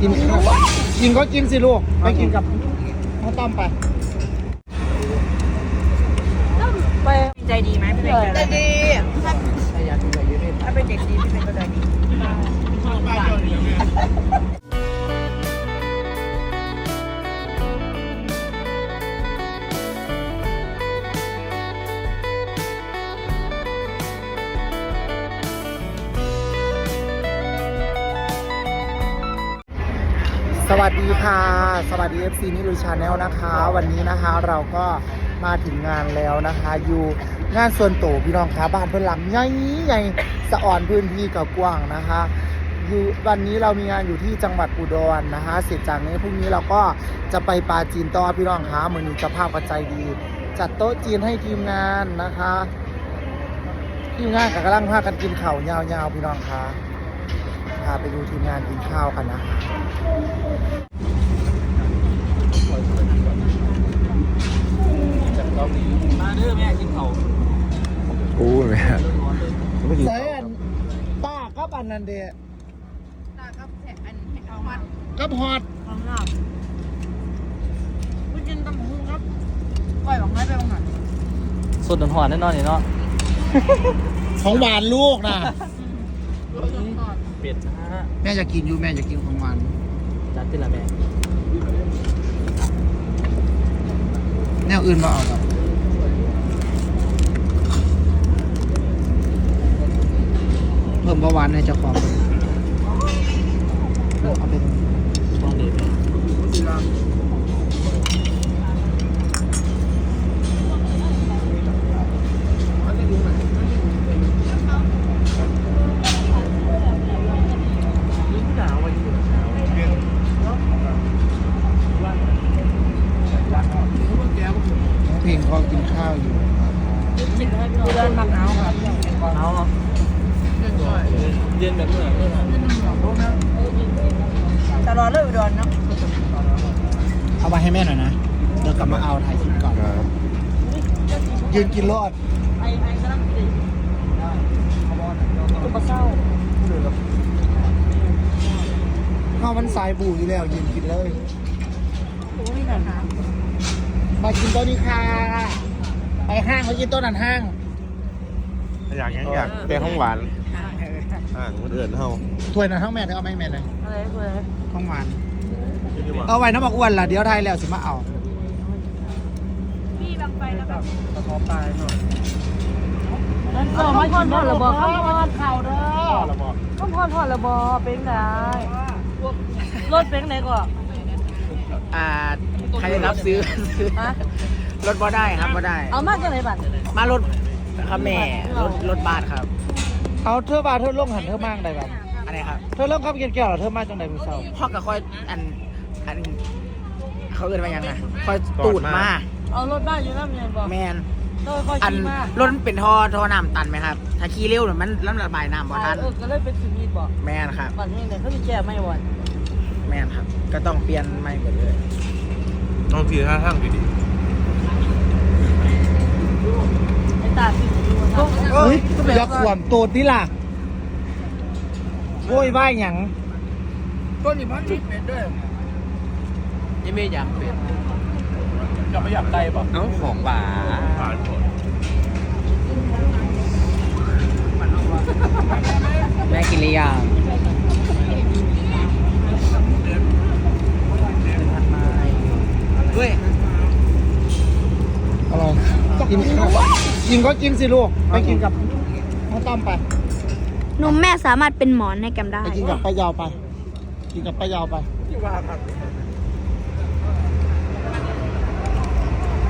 กินข้าวกินก็กินสิลูก ไปกินกับข้าวต้มไปไปใจดีไหมพี่เป็นใจดีถ้าเป็นเด็กดีพี่เป็นก็ใจดี สวัสดีค่ะ สวัสดี FC นิลุชาแนลนะคะ วันนี้นะคะเราก็มาถึงงานแล้วนะคะอยู่งานส่วนโตพี่น้องคะบ้านเพื่อนหลังใหญ่ใหญ่สะอ่อนพื้นที่กับกว้างนะคะอยู่วันนี้เรามีงานอยู่ที่จังหวัดอุดรนะคะ เสร็จจากนี้พรุ่งนี้เราก็จะไปปาจีนต่อพี่น้องคะมือนี้จะภาพกระจายดี จัดโต๊ะจีนให้ทีมงานนะคะทีมงานกับกำลังพากันกินเข้ายาวๆพี่น้องคะ พาไปดูทีมงานกินข้าวกันนะคะมาเด้อแม่กินเขากูแม่ใส่อันป้ากับอันนันเดะตาครับแอันเอามันกับฮอดข้างนอกคุณกินตำหูครับปล่อยหวังไว้ไปหวังหน่อยสุดหอนแน่นอนนี่เนาะของหวานลูกนะ เป็ดนะฮะแม่จะกินอยู่แม่จะกินของหวานจัดที่ละแม่แนวอื่นมาเอาครับเพิ่มเบาหวานให้เจ้าของเอาเป็น ช่วงเด็ด น้องเพลงก็กินข้าวอยู่ เดินมักเอาครับเอาเย็นแบบเมื่อตลอดเลยอุดรเนาะเอามาให้แม่หน่อยนะเดี๋ยวกลับมาเอาถ่ายคลิปก่อนครับยืนกินรอดไอ้ไอ้กำลังดีตุ๊กเศร้าข้าวมันสายบูอยู่แล้วยืนกินเลยโอ้ยหนาหนามากินโต๊ะนี้ค่ะ ไปห้างเขากินโต๊ะนั้นห้าง อยากยังอยากเป็นห้องหวานอ่างมันเอื่นเฮาถ้วยนั้นห้างแม่ได้เอาไหมแม่เลยอะไรเพื่อนห้องหวาน เอาไว้น้ำบักอ้วนล่ะเดี๋ยวไทยแล้วสิมาเอาพี่บางไฟแล้วแบบกระท้อปลายหน่อยนั่นก็ไม่กินทอดระบอกข้าวทอดข่าวเด้อข้าวทอดทอดระบอเป็นไงรถเป็นไหนก่อนอ่าใครจะรับซื้อฮะรถบ่ได้ครับบ่ได้ เอามาจากไหนบัตรมารถ ครับแม่รถรถบัสครับ เอาเธอบาเธอลงหันเธอมากได้แบบอะไรครับเธอเริ่มขับเกียร์แก้วเหรอเธอมาจังใดมือเศร้าพ่อกับค่อยอันอัน เขาเอินมายังไงค่อยตูดมาเอารถบ้านอยู่นั่นไงบอกแมนโดยคอยอันขี่มารถมันเป็นท่อท่อน้ำตันไหมครับ ถ้าขี่เร็วเนี่ยมันล้ำระบายน้ำบ่ทันเออก็เลยเป็นสิมีบอกแมนครับก่อนนี้เนี่ยเขาจะแก้ไม่วันแมนครับ ก็ต้องเปลี่ยนใหม่หมดเลย ต้องทีท่าทางดี ไอ้ตาสิดูนะ เฮ้ยอย่าขวมโตดนี่ล่ะโว้ยว่ายหยังต้นนี้มันเป็นด้วยยังไม่อยากเป็นจะไม่อยากไกลป่ะๆเอาของหวานหวานหมดแม่กินหรือยังเฮ้ยอะไรกินข้าวกินก็กินสิลูก ไปกินกับ ข้าวต้มไปนมแม่สามารถเป็นหมอนให้แกมได้ ไปกินกับป้ายาวไป กินกับป้ายาวไป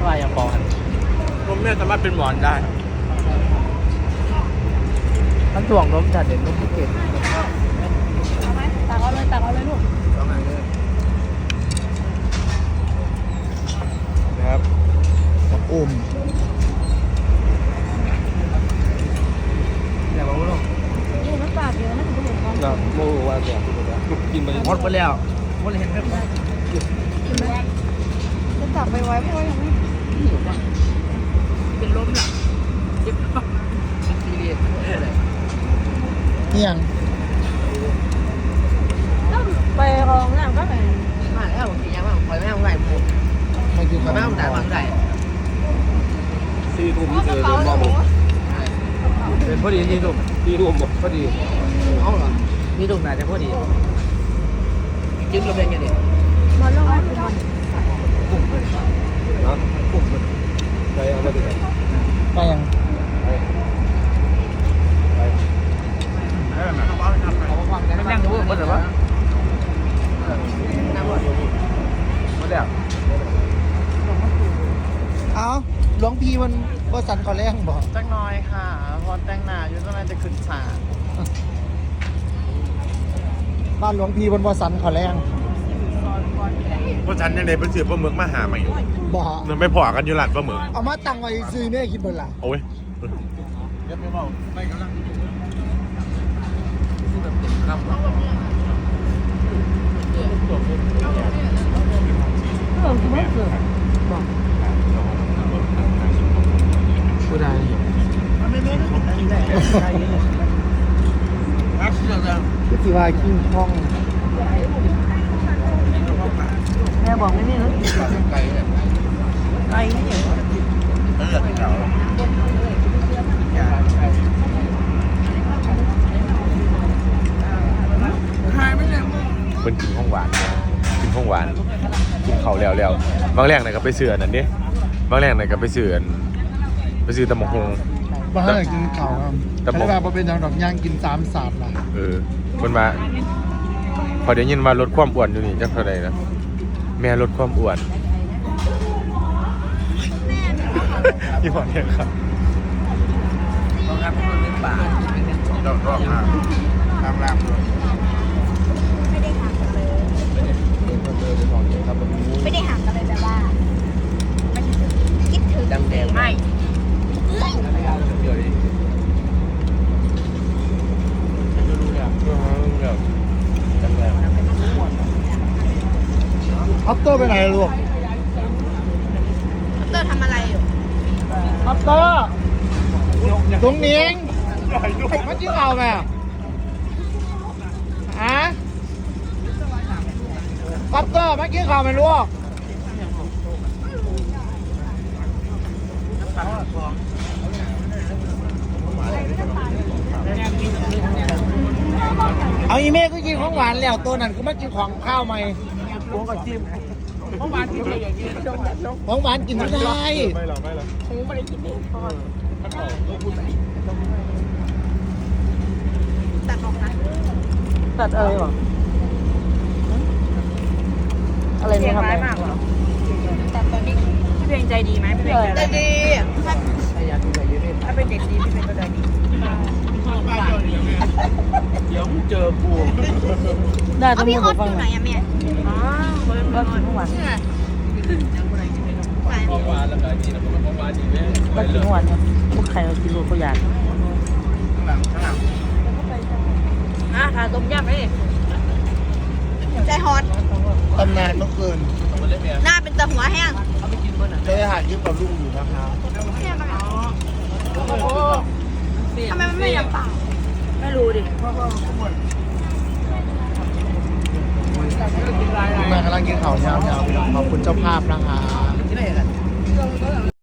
ว่าอย่างปอนผมแม่สามารถเป็นหมอนได้มันถ่วงลมจัดเด่นลมที่เก็บตักเอาเลยตักเอาเลยลูกนะครับกับอม อย่าบอกว่าลง นี่น้ำปลาเยอะ นะคุณผู้ชมแล้วโมว่าจะกินไปหมดไปแล้วหมดเลยเห็นไหมจะตักไปไว้เพราะว่ายังไม่เป็นลมหลังเจ็บปะซีเรียสเนียงไปเอาองแล้วก็ไปมาแล้วผมกินยังว่าคอยแม่ของไหนผมมากินคอยแม่ของไหนข้าวของไหนสี่ทุ่มเจอเดินมองเป็นพอดีสี่ทุ่มสี่ทุ่มพอดีเอา เหรอมีตรงไหนจะพอดีจึงเราเป็นยังไงมาลงมาเป็นนะกลุ่มมันไปเอามาดูกันไปยังไม่นั่งรู้ว่าแต่ว่ามาแล้วเอาหลวงพี่มันบสันขอแรงบอกจักน้อยค่ะ พอแต่งหน้าอยู่ตรงนั้นจะขึ้นศาล บ้านหลวงพี่มันบสันขอแรงเพราะฉันยังได้ไปซื้อปลาหมึกมาหาใหม่บอกมันไม่พอกันอยู่ร้านปลาหมึกเอามาตั้งไว้ซื้อเนี่ยคิดเบิ่งล่ะโอ้ยเรื่องที่มันเกิด ผู้ใด ก็สิว่าขิ้งห้องแม่บอกไม่นี่แล้วไก่นี่เป็นกินห้องหวานกินห้องหวานกินเขาแล้วแล้วบางแรกน่ะก็ไปซื้ออันนั้นดิบางแรกน่ะก็ไปซื้อนไปซื้อตำบักฮง บ้านกินข้าวครับแต่ผมแต่ว่าบ่เป็นหยังดอกย่างกินสามศาสตร์ล่ะเออมันมาพอได้ยินว่าลดความอ้วนอยู่นี่จักเท่าไหร่นะแม่ลดความอ้วนยี่ห้อเนี่ยครับต้องรับคนเป็นบาทรอบรอบมาตามรามด้วย ไม่ได้ห่างกันเลย ไม่ได้ห่างกันเลยแต่ว่าไม่คิดถึงคิดถึง ดังแดงไม่ ออปเตอร์ไปไหนลูกเตอร์ทำอะไรอยู่ออปเตอร์ตรงนี้มากินข้าวไหมฮะออปเตอร์มากินข้าวไหมลูกเอาอีเมฆก็กินของหวานแล้วตัวนั้นก็มากินของข้าวไหม โอ้ก็จิ้มเมื่อวานกินอย่างนี้ของหวานกินไม่ได้ไม่หรอไม่หรอกผมไม่กินเองตัดออกนะตัดอะไรหรออะไรไม่ทำอะไรแต่ตอนนี้พี่เพลงใจดีไหมพี่เพลงใจดีถ้าเป็นเด็กดีพี่เป็นก็ได้ดีเดี๋ยวเจอกูได้เอาต้องพี่มีฮอตฟัองยู่ไหนอะแม่ ก็กินทุกวันเชื่อไปเมื่อวานแล้วก็นี่นะเมื่อวานอีกแล้วก็กินทุกวันเนี่ยพวกใครเอากินรู้เขาอยากอะทาต้มยำไหมใจฮอตตำนานเมื่อคืนหน้าเป็นตะหัวแห้งได้อาหารที่กับลุงอยู่นะคะทำไมมันไม่ยังเปล่าไม่รู้ดิ มากำลังกินข้าวยาวๆขอบคุณเจ้าภาพนะคะที่ไหนกัน